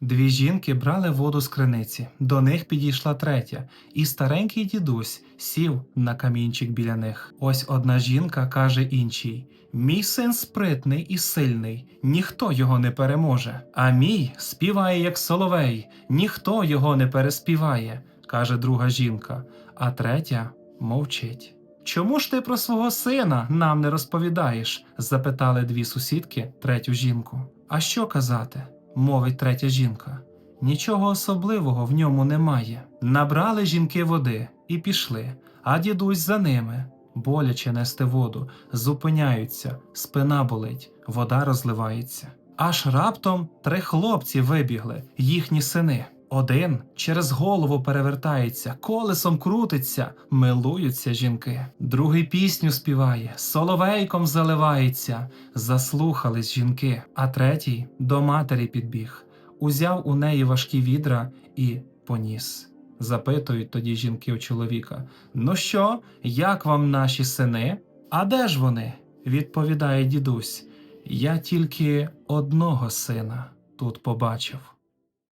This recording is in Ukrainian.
Дві жінки брали воду з криниці, до них підійшла третя, і старенький дідусь сів на камінчик біля них. Ось одна жінка каже іншій: Мій син спритний і сильний, ніхто його не переможе. А мій співає, як соловей, ніхто його не переспіває, каже друга жінка, а третя мовчить. Чому ж ти про свого сина нам не розповідаєш? запитали дві сусідки третю жінку. А що казати? Мовить третя жінка. Нічого особливого в ньому немає. Набрали жінки води і пішли, а дідусь за ними. Боляче нести воду, зупиняються, спина болить, вода розливається. Аж раптом три хлопці вибігли, їхні сини. Один через голову перевертається, колесом крутиться, милуються жінки. Другий пісню співає, соловейком заливається, заслухались жінки. А третій до матері підбіг, узяв у неї важкі відра і поніс. Запитують тоді жінки у чоловіка: Ну що, як вам наші сини? А де ж вони? відповідає дідусь. Я тільки одного сина тут побачив.